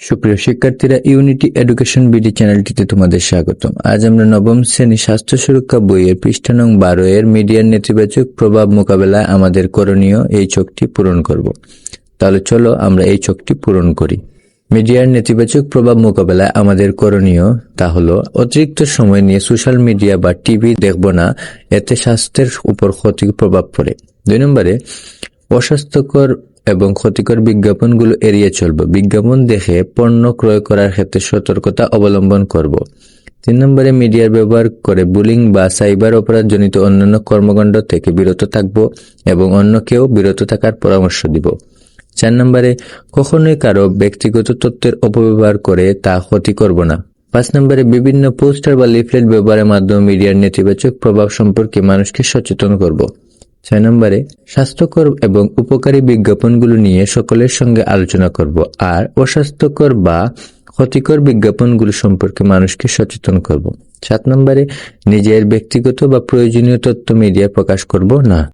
সুপ্রিয় শিক্ষার্থীরা unity education BD চ্যানেলটিতে তোমাদের স্বাগতম। আজ আমরা নবম শ্রেণি স্বাস্থ্য সুরক্ষা বইয়ের পৃষ্ঠা নং বারো এর মিডিয়ার নেতিবাচক প্রভাব মোকাবেলায় আমাদের করণীয় এই চোখটি পূরণ করব। তাহলে চলো আমরা এই চোখটি পূরণ করি। মিডিয়ার নেতিবাচক প্রভাব মোকাবেলায় আমাদের করণীয় তা হলো, অতিরিক্ত সময় নিয়ে সোশ্যাল মিডিয়া বা টিভি দেখব না, এতে স্বাস্থ্যের উপর ক্ষতি প্রভাব পড়ে। দুই নম্বরে, অস্বাস্থ্যকর এবং ক্ষতিকর বিজ্ঞাপনগুলো এড়িয়ে চলব। বিজ্ঞাপন দেখে পণ্য ক্রয় করার ক্ষেত্রে সতর্কতা অবলম্বন করব। তিন নম্বরে মিডিয়ার ব্যবহার করে বুলিং বা সাইবার অপরাধজনিত অন্যান্য কর্মকাণ্ড থেকে বিরত থাকব এবং অন্যকেও বিরত থাকার পরামর্শ দিব। চার নম্বরে, কখনোই কারও ব্যক্তিগত তথ্যের অপব্যবহার করে তা ক্ষতি করব না। পাঁচ নম্বরে, বিভিন্ন পোস্টার বা লিফলেট ব্যবহারের মাধ্যমে মিডিয়ার নেতিবাচক প্রভাব সম্পর্কে মানুষকে সচেতন করব। ছয় নম্বরে, স্বাস্থ্যকর এবং উপকারী বিজ্ঞাপনগুলো নিয়ে সকলের সঙ্গে আলোচনা করব। আর অস্বাস্থ্যকর বা ক্ষতিকর বিজ্ঞাপনগুলো সম্পর্কে মানুষকে সচেতন করব। সাত নম্বরে, নিজের ব্যক্তিগত বা প্রয়োজনীয় তথ্য মিডিয়া প্রকাশ করব না?